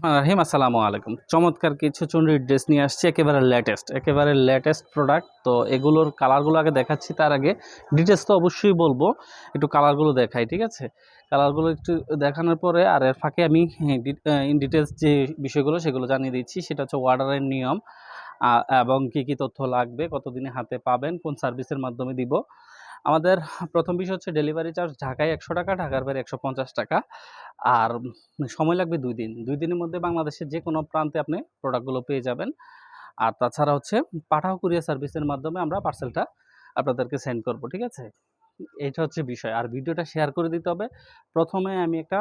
রাহিম, আসসালামু আলাইকুম। চমৎকার কিছু চুনরির ড্রেস নিয়ে আসছি, একেবারে লেটেস্ট একেবারে লেটেস্ট প্রোডাক্ট তো এগুলোর কালারগুলো আগে দেখাচ্ছি, তার আগে ডিটেলস তো অবশ্যই বলব, একটু কালারগুলো দেখাই, ঠিক আছে? কালারগুলো একটু দেখানোর পরে, আর এর ফাঁকে আমি ইন ডিটেলস যে বিষয়গুলো, সেগুলো জানিয়ে দিচ্ছি, সেটা হচ্ছে অর্ডারের নিয়ম এবং কি কি তথ্য লাগবে, কতদিনে হাতে পাবেন, কোন সার্ভিসের মাধ্যমে দিব। আমাদের প্রথম বিষয় হচ্ছে ডেলিভারি চার্জ ঢাকায় একশো টাকা, ঢাকার বাইরে একশো পঞ্চাশ টাকা। আর সময় লাগবে দুই দিন। দুই দিনের মধ্যে বাংলাদেশের যে কোনো প্রান্তে আপনি প্রোডাক্টগুলো পেয়ে যাবেন। আর তাছাড়া হচ্ছে পাঠাও কুরিয়ার সার্ভিসের মাধ্যমে আমরা পার্সেলটা আপনাদেরকে সেন্ড করব, ঠিক আছে? এটা হচ্ছে বিষয়। আর ভিডিওটা শেয়ার করে দিতে হবে। প্রথমে আমি একটা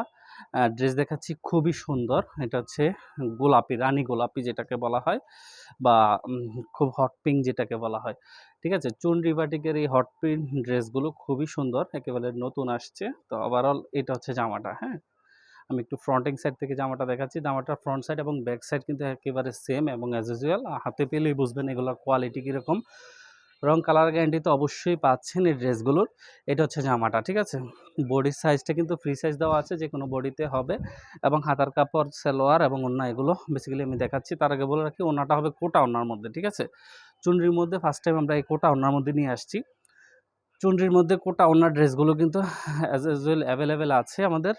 ড্রেস দেখাচ্ছি খুবই সুন্দর। এটা হচ্ছে গোলাপি, রানী গোলাপি যেটাকে বলা হয়, বা খুব হট পিঙ্ক যেটাকে বলা হয়। ঠিক আছে? চুন বাটিকের এই হট প্রিন্ট ড্রেসগুলো খুবই সুন্দর, একেবারে নতুন আসছে। তো ওভারঅল এটা হচ্ছে জামাটা হ্যাঁ? আমি একটু ফ্রন্টিং সাইড থেকে জামাটা দেখাচ্ছি। জামাটার ফ্রন্ট সাইড এবং ব্যাক সাইড কিন্তু একেবারে সেম এবং অ্যাজ ইউজুয়াল হাতে পেলেই বুঝবেন এগুলোর কোয়ালিটি কীরকম। রং কালার গ্যারান্টি তো অবশ্যই পাচ্ছেন এই ড্রেসগুলোর। এটা হচ্ছে জামাটা, ঠিক আছে? বডির সাইজটা কিন্তু ফ্রি সাইজ দেওয়া আছে যে কোনো বডিতে হবে। এবং হাতার কাপড়, সালোয়ার এবং ওন্না এগুলো বেসিক্যালি আমি দেখাচ্ছি। তার আগে বলে রাখি ওন্নাটা হবে কোটা ওনার মধ্যে, ঠিক আছে? চুনরির মধ্যে ফার্স্ট টাইম আমরা এই কোটা ওনার মধ্যে নিয়ে আসছি। চুনরির মধ্যে কোটা ওনার ড্রেসগুলো কিন্তু অ্যাজ ইউজুয়াল অ্যাভেলেবেল আছে আমাদের।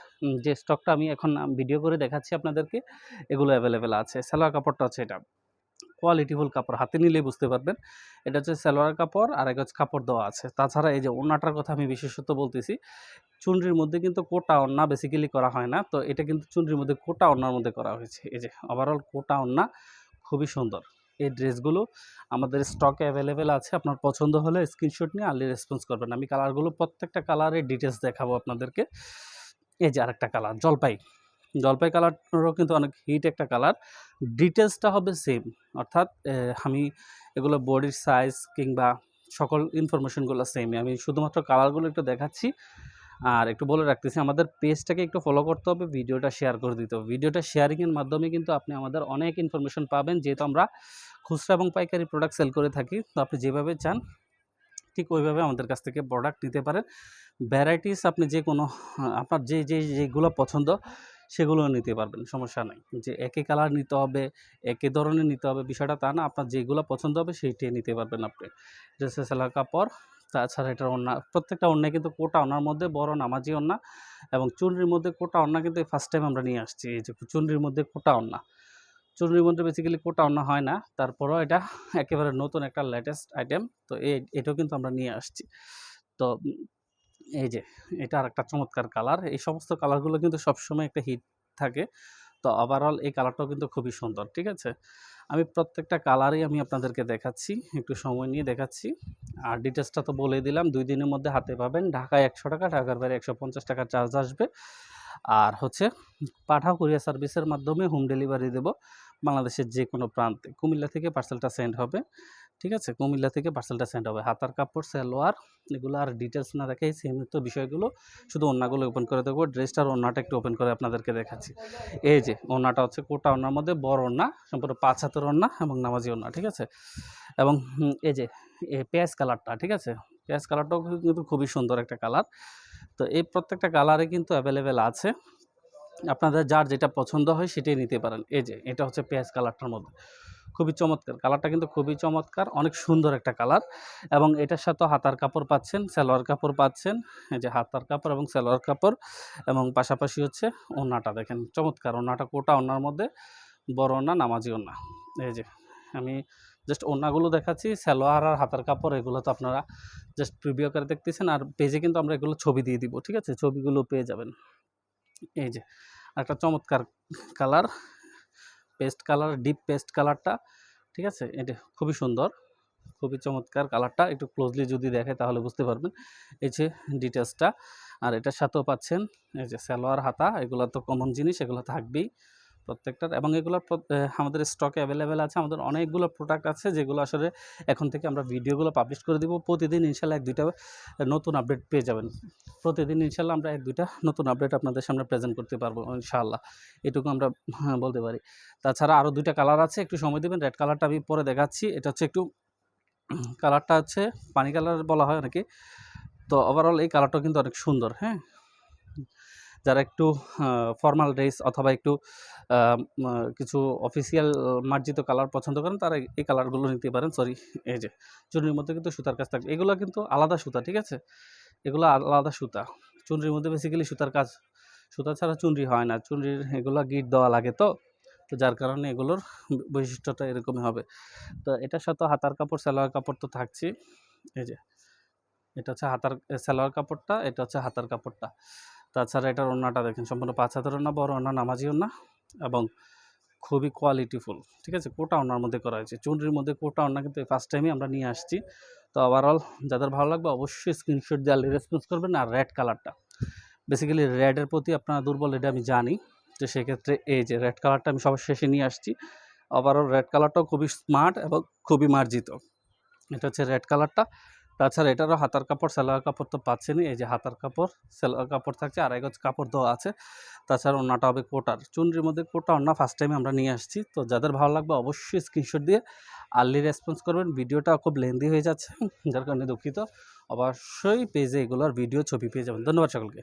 যে স্টকটা আমি এখন ভিডিও করে দেখাচ্ছি আপনাদেরকে, এগুলো অ্যাভেলেবেল আছে। সালোয়ার কাপড়টা হচ্ছে এটা। কোয়ালিটিফুল কাপড়, হাতে নিলেই বুঝতে পারবেন। এটা হচ্ছে সালোয়ার কাপড়, আর এক কাপড় দেওয়া আছে। তাছাড়া এই যে ওনাটার কথা আমি বিশেষত বলতেছি, চুনরির মধ্যে কিন্তু কোটা ওন্না বেসিক্যালি করা হয় না। তো এটা কিন্তু চুনরির মধ্যে কোটা ওন্নার মধ্যে করা হয়েছে। এই যে ওভারঅল কোটা ওন্না খুবই সুন্দর। এই ড্রেসগুলো আমাদের স্টকে অ্যাভেলেবেল আছে। আপনার পছন্দ হলে স্ক্রিনশট নিয়ে আর্লি রেসপন্স করবেন। আমি কালারগুলো প্রত্যেকটা কালারের ডিটেলস দেখাবো আপনাদেরকে। এই যে আরেকটা কালার জলপাই। জলপাই কালারটারও কিন্তু অনেক হিট একটা কালার ডিটেলসটা হবে সেম অর্থাৎ আমি এগুলো বডির সাইজ কিংবা সকল ইনফরমেশনগুলো সেমই আমি শুধুমাত্র কালারগুলো একটু দেখাচ্ছি, আর একটু বলে রাখতেছি, আমাদের পেজটাকে একটু ফলো করতে হবে ভিডিওটা শেয়ার করে দিতে হবে। ভিডিওটা শেয়ারিংয়ের মাধ্যমে কিন্তু আপনি আমাদের অনেক ইনফরমেশন পাবেন, যেহেতু আমরা খুচরা এবং পাইকারি প্রোডাক্ট সেল করে থাকি। তো আপনি যেভাবে চান, ঠিক ওইভাবে আমাদের কাছ থেকে প্রোডাক্ট নিতে পারেন। ভ্যারাইটিস আপনি যে কোনো আপনার যে যে, যেগুলো পছন্দ সেগুলো নিতে পারবেন, সমস্যা নেই। যে একই কালার নিতে হবে একই ধরনের নিতে হবে, বিষয়টা তা না, আপনার যেগুলো পছন্দ হবে সেইটাই নিতে পারবেন আপনি। ড্রেসের সেলার কাপড়, তাছাড়া এটার ওড়না, প্রত্যেকটা ওড়না কিন্তু কোটা ওড়নার মধ্যে, বড় নামাজি ওড়না এবং চুনরির মধ্যে কোটা ওড়না কিন্তু ফার্স্ট টাইম আমরা নিয়ে আসছি, এই যে চুনরির মধ্যে কোটা ওড়না। চুনরির মধ্যে বেসিক্যালি কোটা ওড়না হয় না, তারপরেও এটা একেবারে নতুন একটা লেটেস্ট আইটেম তো এটাও কিন্তু আমরা নিয়ে আসছি। তো এই যে, এটা আর একটা চমৎকার কালার এই সমস্ত কালারগুলো কিন্তু সবসময় একটা হিট থাকে। তো ওভারঅল এই কালারটাও কিন্তু খুবই সুন্দর, ঠিক আছে? আমি প্রত্যেকটা কালারই আমি আপনাদেরকে দেখাচ্ছি, একটু সময় নিয়ে দেখাচ্ছি। আর ডিটেলসটা তো বলে দিলাম, দুই দিনের মধ্যে হাতে পাবেন। ঢাকায় একশো টাকা, ঢাকার বাইরে একশো পঞ্চাশ টাকা চার্জ আসবে। আর হচ্ছে, পাঠাও কুরিয়ার সার্ভিসের মাধ্যমে হোম ডেলিভারি দেব। বাংলাদেশের যে কোনো প্রান্তে। কুমিল্লা থেকে পার্সেলটা সেন্ড হবে। ঠিক আছে? কুমিল্লা থেকে পার্সেলটা সেন্ড হবে। হাতার কাপড়, সালোয়ার, এগুলো আর ডিটেলস না দেখে এই সীমিত বিষয়গুলো শুধু ওড়নাগুলো ওপেন করে দেবো। ড্রেসটার ওড়নাটা একটু ওপেন করে আপনাদেরকে দেখাচ্ছি। এই যে, ওড়নাটা হচ্ছে কোটা ওড়নার মধ্যে বড় ওড়না, সম্পূর্ণ পাঁচ হাতের ওড়না এবং নামাজি ওড়না, ঠিক আছে? এবং এই যে পেঁয়াজ কালারটা, ঠিক আছে? পেঁয়াজ কালারটাও কিন্তু খুবই সুন্দর একটা কালার। তো এই প্রত্যেকটা কালারে কিন্তু অ্যাভেলেবেল আছে। আপনাদের যার যেটা পছন্দ হয় সেটাই নিতে পারেন। এই যে, এটা হচ্ছে পেঁয়াজ কালারটার মধ্যে। খুবই চমৎকার। কালারটা কিন্তু খুবই চমৎকার, অনেক সুন্দর একটা কালার। এবং এটার সাথে হাতার কাপড় পাচ্ছেন, সালোয়ার কাপড় পাচ্ছেন, এই যে হাতার কাপড় এবং সালোয়ার কাপড়। এবং পাশাপাশি হচ্ছে ওনাটা দেখেন, চমৎকার ওনাটা কোটা ওনার মধ্যে বড় ওনা নামাজি ওনা এই যে আমি জাস্ট ওনাগুলো দেখাচ্ছি, সালোয়ার আর হাতার কাপড়, এগুলো তো আপনারা জাস্ট প্রিভিউ করে দেখতেছেন। আর পেজে কিন্তু আমরা এগুলো ছবি দিয়ে দিব, ঠিক আছে? ছবিগুলো পেয়ে যাবেন। এই যে একটা চমৎকার colour paste colour, deep paste কালারটা, ঠিক আছে? এটা খুবই সুন্দর, খুবই চমৎকার কালারটা। একটু ক্লোজলি যদি দেখে তাহলে বুঝতে পারবেন। এই যে ডিটেলসটা আর এটার সাথেও পাচ্ছেন এই যে সালোয়ার হাতা, এগুলো তো কমন জিনিস, এগুলো থাকবেই। প্রত্যেকটার এবং এগুলো আমাদের স্টকে অ্যাভেলেবেল আছে আমাদের অনেকগুলো প্রোডাক্ট আছে যেগুলো আসলে এখন থেকে আমরা ভিডিওগুলো পাবলিশ করে দিব। প্রতিদিন ইনশাল্লাহ এক দুইটা নতুন আপডেট পেয়ে যাবেন। প্রতিদিন ইনশাল্লাহ আমরা এক দুইটা নতুন আপডেট আপনাদের সামনে প্রেজেন্ট করতে পারব ইনশাআল্লাহ এটুকু আমরা হ্যাঁ, বলতে পারি। তাছাড়া আরও দুইটা কালার আছে একটু সময় দেবেন রেড কালারটা আমি পরে দেখাচ্ছি। এটা হচ্ছে একটু কালারটা হচ্ছে পানি কালার বলা হয় নাকি তো ওভারঅল এই কালারটাও কিন্তু অনেক সুন্দর হ্যাঁ। যারা একটু ফর্মাল ড্রেস অথবা একটু কিছু অফিসিয়াল মার্জিত কালার পছন্দ করেন, তারা এই- কালারগুলো নিতে পারেন। সরি এই যে চুনরির মধ্যে কিন্তু সুতার কাজ থাকবে। এগুলো কিন্তু আলাদা সুতা, ঠিক আছে? এগুলো আলাদা সুতা। চুনরির মধ্যে বেসিক্যালি সুতার কাজ, সুতা ছাড়া চুনরি হয় না। চুনরির এগুলো গিট দেওয়া লাগে তো তো যার কারণে এগুলোর বৈশিষ্ট্যটা এরকমই হবে। তো এটার সাথে হাতার কাপড়, সালোয়ার কাপড় তো থাকছে এই যে, এটা হচ্ছে হাতার সালোয়ার কাপড়টা, এটা হচ্ছে হাতার কাপড়টা। তাছাড়া এটার ওড়নাটা দেখেন, সম্পূর্ণ পাঁচ হাতের ওড়না, বড় ওড়না, নামাজি ওড়না। এবং খুবই কোয়ালিটিফুল ঠিক আছে? কোটা ওড়নার মধ্যে করা হয়েছে। চুনরির মধ্যে কোটা ওড়না কিন্তু ফার্স্ট টাইমে আমরা নিয়ে আসছি। তো ওভারঅল যাদের ভালো লাগবে অবশ্যই স্ক্রিনশট দিয়ে রেসপন্স করবেন আর রেড কালারটা বেসিক্যালি রেডের প্রতি আপনারা দুর্বল, এটা আমি জানি। তো সেক্ষেত্রে এই যে রেড কালারটা আমি সবার শেষে নিয়ে আসছি। ওভারঅল রেড কালারটাও খুবই স্মার্ট এবং খুবই মার্জিত। এটা হচ্ছে রেড কালারটা তাছাড়া এটারও হাতার কাপড়, সেলোয়ার কাপড় তো পাচ্ছেনি এই যে হাতার কাপড়, সেলোয়ার কাপড় থাকছে, আর এক কাপড় দেওয়া আছে। তাছাড়া ওনাটা হবে কোটার। চুনরির মধ্যে কোটা ওনা ফার্স্ট টাইমে আমরা নিয়ে আসছি। তো যাদের ভালো লাগবে অবশ্যই স্ক্রিনশট দিয়ে আর্লি রেসপন্স করবেন। ভিডিওটা খুব লেন্দি হয়ে যাচ্ছে, যার কারণে দুঃখিত। অবশ্যই পেজে এগুলোর ভিডিও ছবি পেয়ে যাবেন। ধন্যবাদ সকলকে।